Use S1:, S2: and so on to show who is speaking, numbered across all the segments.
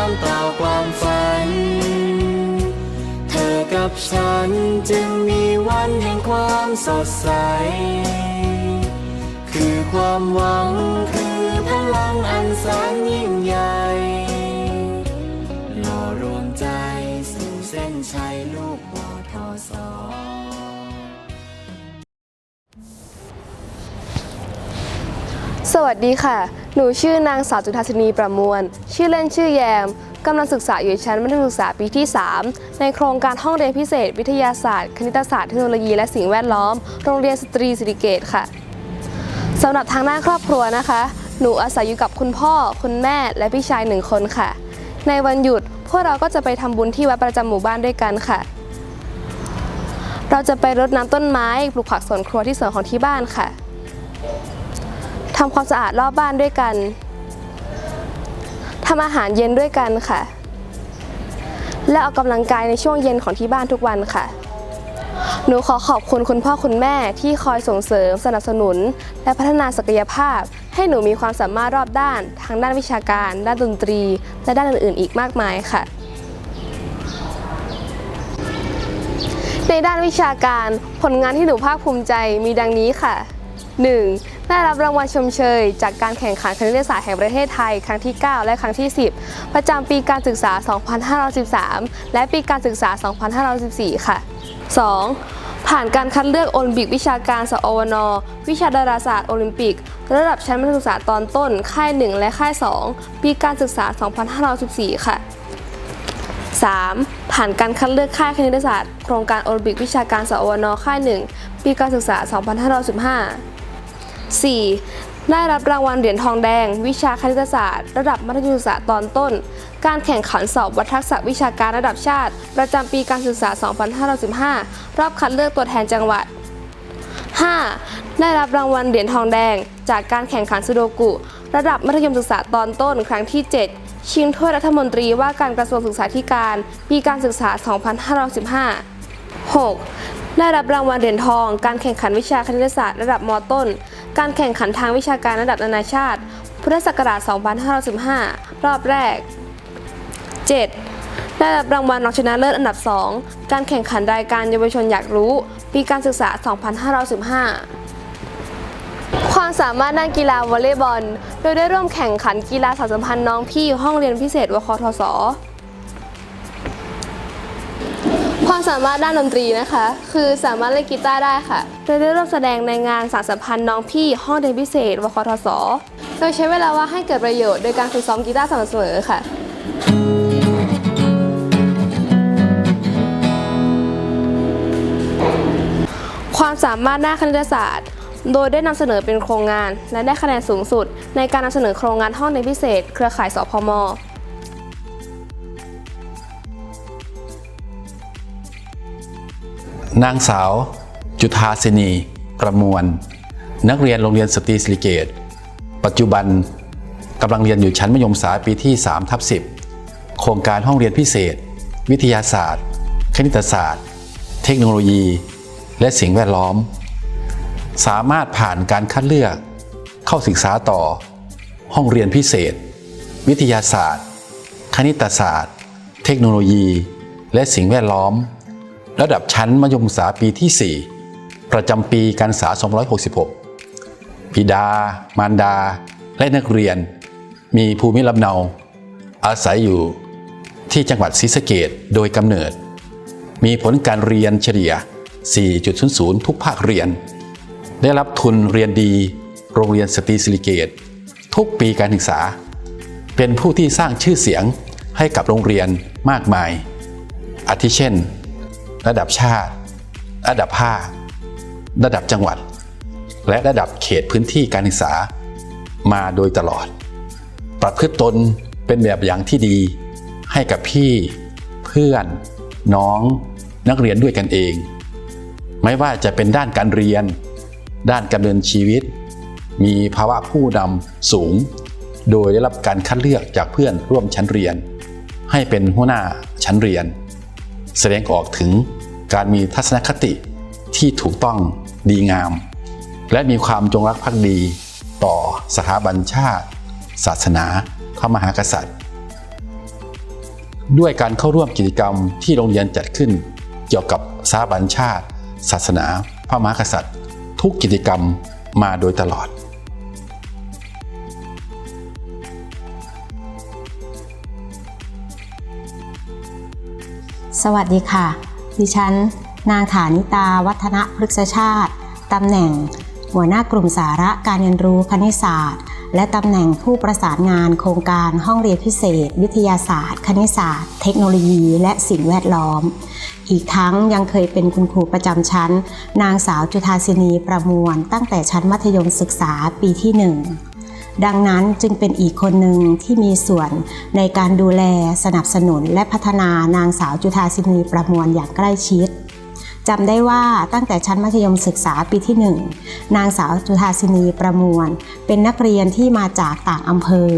S1: ามเปล่าความฝัน เธอกับฉันจึงมีวันแห่งความสดใส คือความหวังคือพลังอันแสนยิ่งใหญ่หล่อรวมใจสู่เส้นชัยลูกบอทอสอ
S2: สวัสดีค่ะ นูชื่อนางสาวจุธาชนีประมวล ชื่อเล่นชื่อแยมกำลังศึกษาอยู่ชั้นมัธยมศึกษาปีที่ 3 ในโครงการห้องเรียนพิเศษ วิทยาศาสตร์ คณิตศาสตร์ เทคโนโลยี และสิ่งแวดล้อม โรงเรียนสตรีสิริเกตค่ะสำหรับทางด้านครอบครัวนะคะ หนูอาศัยอยู่กับคุณพ่อ คุณแม่ และพี่ชายหนึ่งคนค่ะ ในวันหยุดพวกเราก็จะไปทำบุญที่วัดประจำหมู่บ้านด้วยกันค่ะ เราจะไปรดน้ำต้นไม้ ปลูกผักสวนครัวที่สวนของที่บ้านค่ะ ทำความสะอาดรอบบ้านด้วยกันทำอาหารเย็นด้วยกันค่ะ และออกกำลังกายในช่วงเย็นของที่บ้านทุกวันค่ะ หนูขอขอบคุณคุณพ่อคุณแม่ที่คอยส่งเสริมสนับสนุน และพัฒนาศักยภาพ ให้หนูมีความสามารถรอบด้านทั้งด้านวิชาการ ด้านดนตรี และด้านอื่นๆ อีกมากมายค่ะในด้านวิชาการผลงานที่หนูภาคภูมิใจมีดังนี้ค่ะ 1. ได้รับรางวัลชมเชย จากการแข่งขันคณิตศาสตร์แห่งประเทศไทยครั้งที่ 9 และครั้งที่ 10 ประจำปีการศึกษา 2513 และปีการศึกษา 2514 ค่ะ 2. ผ่านการคัดเลือกโอลิมปิกวิชาการสอวนวิชาดาราศาสตร์โอลิมปิก ระดับชั้นมัธยมศึกษาตอนต้น ค่าย 1 และค่าย 2 ปีการศึกษา 2514 ค่ะ 3. ผ่านการคัดเลือกค่ายคณิตศาสตร์ โครงการโอลิมปิกวิชาการสอวนค่าย 1 ปีการศึกษา 2515 4. ได้รับรางวัลเหรียญทองแดง วิชาคณิตศาสตร์ ระดับมัธยมศึกษาตอนต้น การแข่งขันสอบวัดทักษะวิชาการระดับชาติ ประจำปีการศึกษา 2515 รอบคัดเลือกตัวแทนจังหวัด 5. ได้รับรางวัลเหรียญทองแดง จากการแข่งขันสุโดกุ ระดับมัธยมศึกษาตอนต้น ครั้งที่ 7 ชิงถ้วยรัฐมนตรีว่าการกระทรวงศึกษาธิการ ปีการศึกษา 2515 6. ได้รับรางวัลเหรียญทอง การแข่งขันวิชาคณิตศาสตร์ระดับมต้น การแข่งขันทางวิชาการระดับนานาชาติ พุทธศักราช 2515 รอบแรก 7. ได้รับรางวัลรองชนะเลิศอันดับ 2 การแข่งขันรายการเยาวชนอยากรู้ ปีการศึกษา 2515 ความสามารถด้านกีฬาวอลเลย์บอล โดยได้ร่วมแข่งขันกีฬาสารสัมพันธ์น้องพี่ห้องเรียนพิเศษวคทศ ความสามารถด้านดนตรีนะคะ คือสามารถเล่นกีตาร์ได้ค่ะโดยได้ร่วมแสดงในงานสารสัมพันธ์น้องพี่ห้องเรียนพิเศษวคทศโดยใช้เวลาว่างให้เกิดประโยชน์โดยการฝึกซ้อมกีตาร์สม่ำเสมอค่ะความสามารถด้านคณิตศาสตร์ โดยได้นำเสนอเป็นโครงงาน และได้คะแนนสูงสุด ในการนำเสนอโครงงานห้องเรียนพิเศษ เครือข่ายสพม
S3: นางสาว จุธาสินี ประมวล นักเรียนโรงเรียนสตรีสิริเกต ปัจจุบันกำลังเรียนอยู่ชั้นมัธยมศึกษาปีที่3ทับ10 โครงการห้องเรียนพิเศษ วิทยาศาสตร์ คณิตศาสตร์ เทคโนโลยี และสิ่งแวดล้อม สามารถผ่านการคัดเลือก เข้าศึกษาต่อ ห้องเรียนพิเศษ วิทยาศาสตร์ คณิตศาสตร์ เทคโนโลยี และสิ่งแวดล้อม ระดับชั้นมัธยมศึกษาปีที่ 4 ประจำปีการศึกษา2566บิดา มารดา และนักเรียน มีภูมิลำเนา อาศัยอยู่ที่จังหวัดศรีสะเกดโดยกำเนิด มีผลการเรียนเฉลี่ย 4.00 ทุกภาคเรียน ได้รับทุนเรียนดี โรงเรียนสตรีสิริเกตทุกปีการศึกษา เป็นผู้ที่สร้างชื่อเสียงให้กับโรงเรียนมากมาย อาทิเช่น ระดับชาติ ระดับภาค ระดับจังหวัด และระดับเขตพื้นที่การศึกษามาโดยตลอด ประพฤติตนเป็นแบบอย่างที่ดี ให้กับพี่เพื่อนน้องนักเรียนด้วยกันเอง ไม่ว่าจะเป็นด้านการเรียน ด้านการเดินชีวิต มีภาวะผู้นำสูง โดยได้รับการคัดเลือกจากเพื่อนร่วมชั้นเรียน ให้เป็นหัวหน้าชั้นเรียน แสดงออกถึงการมีทัศนคติที่ถูกต้องดีงาม และมีความจงรักภักดีต่อสถาบันชาติ ศาสนา พระมหากษัตริย์ ด้วยการเข้าร่วมกิจกรรมที่โรงเรียนจัดขึ้น เกี่ยวกับสถาบันชาติ ศาสนา พระมหากษัตริย์ ทุกกิจกรรมมาโดยตลอด
S4: สวัสดีค่ะ ดิฉัน นางฐานิตา วัฒนพฤกษชาติ ตำแหน่ง หัวหน้ากลุ่มสาระการเรียนรู้คณิตศาสตร์ และตำแหน่งผู้ประสานงานโครงการห้องเรียนพิเศษ วิทยาศาสตร์ คณิตศาสตร์ เทคโนโลยี และสิ่งแวดล้อม อีกทั้งยังเคยเป็นคุณครูประจำชั้น นางสาวจุธาสินีประมวล ตั้งแต่ชั้นมัธยมศึกษาปีที่หนึ่ง ดังนั้นจึงเป็นอีกคนหนึ่งที่มีส่วนในการดูแลสนับสนุนและพัฒนานางสาวจุธาสินีประมวลอย่างใกล้ชิดจำได้ว่าตั้งแต่ชั้นมัธยมศึกษาปีที่ 1 นางสาวจุธาสินีประมวล เป็นนักเรียนที่มาจากต่างอำเภอ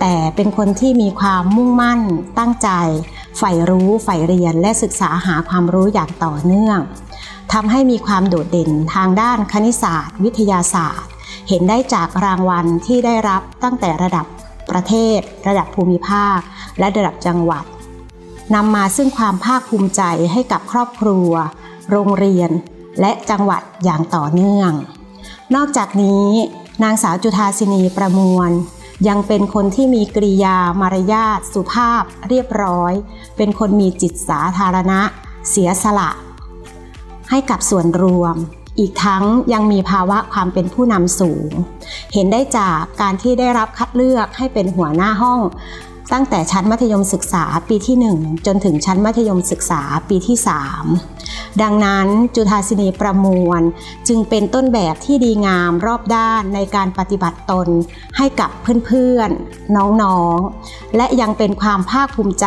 S4: แต่เป็นคนที่มีความมุ่งมั่น ตั้งใจ ใฝ่รู้ใฝ่เรียนและศึกษาหาความรู้อย่างต่อเนื่องทำให้มีความโดดเด่นทางด้านคณิตศาสตร์ วิทยาศาสตร์ เห็นได้จากรางวัลที่ได้รับตั้งแต่ระดับประเทศ ระดับภูมิภาค และระดับจังหวัดนำมาซึ่งความภาคภูมิใจให้กับครอบครัว โรงเรียน และจังหวัดอย่างต่อเนื่อง นอกจากนี้ นางสาวจุธาสินีประมวล ยังเป็นคนที่มีกริยามารยาทสุภาพ เรียบร้อย เป็นคนมีจิตสาธารณะ เสียสละ ให้กับส่วนรวม อีกทั้งยังมีภาวะความเป็นผู้นำสูง เห็นได้จากการที่ได้รับคัดเลือกให้เป็นหัวหน้าห้อง ตั้งแต่ชั้นมัธยมศึกษาปีที่ 1 จนถึงชั้นมัธยมศึกษาปีที่ 3 ดังนั้นจุธาสินีประมวล จึงเป็นต้นแบบที่ดีงามรอบด้านในการปฏิบัติตนให้กับเพื่อนๆ น้องๆ และยังเป็นความภาคภูมิใจ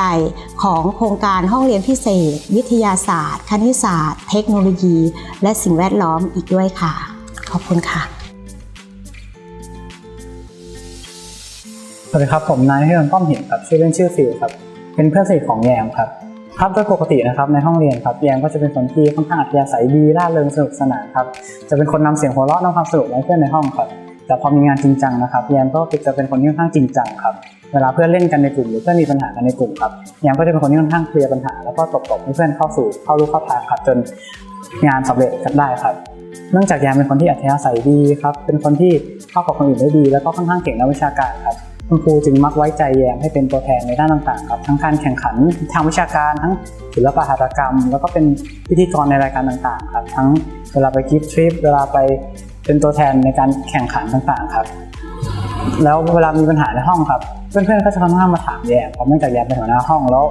S4: ของโครงการห้องเรียนพิเศษ วิทยาศาสตร์ คณิตศาสตร์ เทคโนโลยี และสิ่งแวดล้อมอีกด้วยค่ะ ขอบคุณค่ะ
S5: สวัสดีครับผมนายพิรนป้อมเห็นครับชื่อเล่นชื่อฟิลครับ เป็นเพื่อนสนิทของแยมครับ ครับโดยปกตินะครับในห้องเรียนครับแยมก็จะเป็นคนที่ค่อนข้างอัธยาศัยดีร่าเริงสนุกสนานครับจะเป็นคนนำเสียงหัวเราะนำความสนุกให้เพื่อนในห้องครับแต่พอมีงานจริงจังนะครับแยมก็จะเป็นคนที่ค่อนข้างจริงจังครับเวลาเพื่อนเล่นกันในกลุ่มหรือเพื่อนมีปัญหากันในกลุ่มครับแยมก็จะเป็นคนที่ค่อนข้างเคลียร์ปัญหา แล้วก็ตบตบให้เพื่อนเข้าสู่เข้ารู้เข้าทางครับจนงานสำเร็จกันได้ครับเนื่องจากแยมเป็นคนที่อัธยาศัยดีครับเป็นคนที่เข้ากับคนอื่นได้ดี แล้วก็ค่อนข้างเก่งในวิชาการครับ คุณครูจึงมักไว้ใจแยมให้เป็นตัวแทนในด้านต่างๆครับทั้งการแข่งขันทางวิชาการทั้งศิลปหัตถกรรม แล้วก็เป็นพิธีกรในรายการต่างๆครับทั้งเวลาไปกิฟต์ทริปเวลาไปเป็นตัวแทนในการแข่งขันต่างๆครับ แล้วเวลามีปัญหาในห้องครับเพื่อนๆก็จะค่อนข้างมาถามแยมครับเนื่องจากแยมเป็นหัวหน้าห้องแล้ว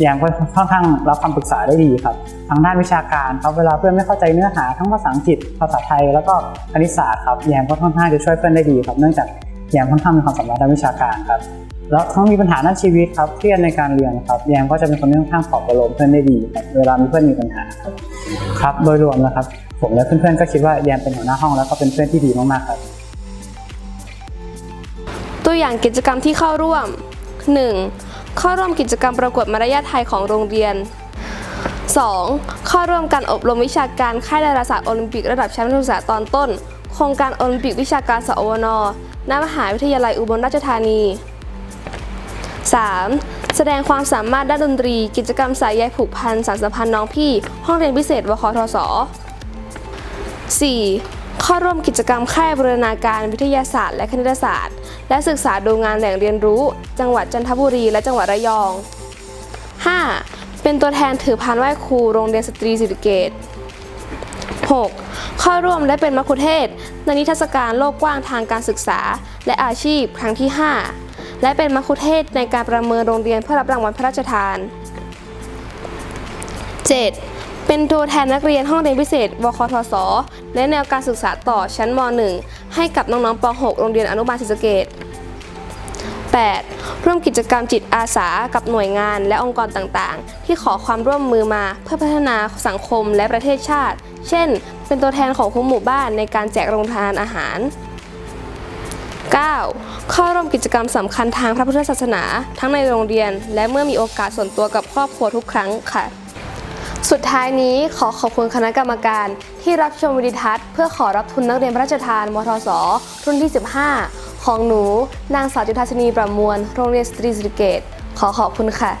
S5: แยมก็ค่อนข้างรับคำปรึกษาได้ดีครับทางด้านวิชาการครับเวลาเพื่อนไม่เข้าใจเนื้อหาทั้งภาษาอังกฤษภาษาไทย แล้วก็คณิตศาสตร์ครับแยมก็ค่อนข้างจะช่วยเพื่อนได้ดีครับเนื่องจาก แยมค่อนข้างมีความสามารถด้านวิชาการครับแล้วทั้งมีปัญหาด้านชีวิตครับเครียดในการเรียนครับแยมก็จะเป็นคนที่ค่อนข้างปลอบประโลมเพื่อนได้ดีครับเวลามีเพื่อนมีปัญหาครับครับโดยรวมนะครับ ผมและเพื่อนๆก็คิดว่าแยมเป็นหัวหน้าห้องแล้วก็เป็นเพื่อนที่ดีมากๆครับ
S2: ตัวอย่างกิจกรรมที่เข้าร่วม 1. เข้าร่วมกิจกรรมประกวดมารยาทไทยของโรงเรียน 2. เข้าร่วมการอบรมวิชาการค่ายดาราศาสตร์โอลิมปิกระดับชั้นมัธยมศึกษาตอนต้น โครงการโอลิมปิกวิชาการสอวน ณมหาวิทยาลัยอุบลราชธานี 3. แสดงความสามารถด้านดนตรี กิจกรรมสายใยผูกพันสารสัมพันธ์น้องพี่ ห้องเรียนพิเศษวคทศ 4. เข้าร่วมกิจกรรมค่ายบูรณาการวิทยาศาสตร์และคณิตศาสตร์ และศึกษาดูงานแหล่งเรียนรู้ จังหวัดจันทบุรี และจังหวัดระยอง 5. เป็นตัวแทนถือพานไหว้ครูโรงเรียนสตรีสิริเกต 6. เข้าร่วมและเป็นมัคคุเทศก์ในนิทรรศการโลกกว้างทางการศึกษา และอาชีพครั้งที่ 5 และเป็นมัคคุเทศก์ในการประเมินโรงเรียนเพื่อรับรางวัลพระราชทาน 7. เป็นตัวแทนนักเรียนห้องเรียนพิเศษวคทศและแนวการศึกษาต่อชั้นม .1 ให้กับน้องๆป .6 โรงเรียนอนุบาลศรีสะเกด 8. ร่วมกิจกรรมจิตอาสากับหน่วยงานและองค์กรต่างๆ ที่ขอความร่วมมือมาเพื่อพัฒนาสังคมและประเทศชาติ เช่น เป็นตัวแทนของคุ้มหมู่บ้านในการแจกโรงทานอาหาร 9. เข้าร่วมกิจกรรมสำคัญทางพระพุทธศาสนา ทั้งในโรงเรียน และเมื่อมีโอกาสส่วนตัวกับครอบครัวทุกครั้งค่ะ สุดท้ายนี้ขอขอบคุณคณะกรรมการ ที่รับชมวิดีทัศน์เพื่อขอรับทุนนักเรียนพระราชทานมทศรุ่นที่ 15 ของหนู นางสาวจุฑาชนีประมวล โรงเรียนสตรีสิริเกต ขอขอบคุณค่ะ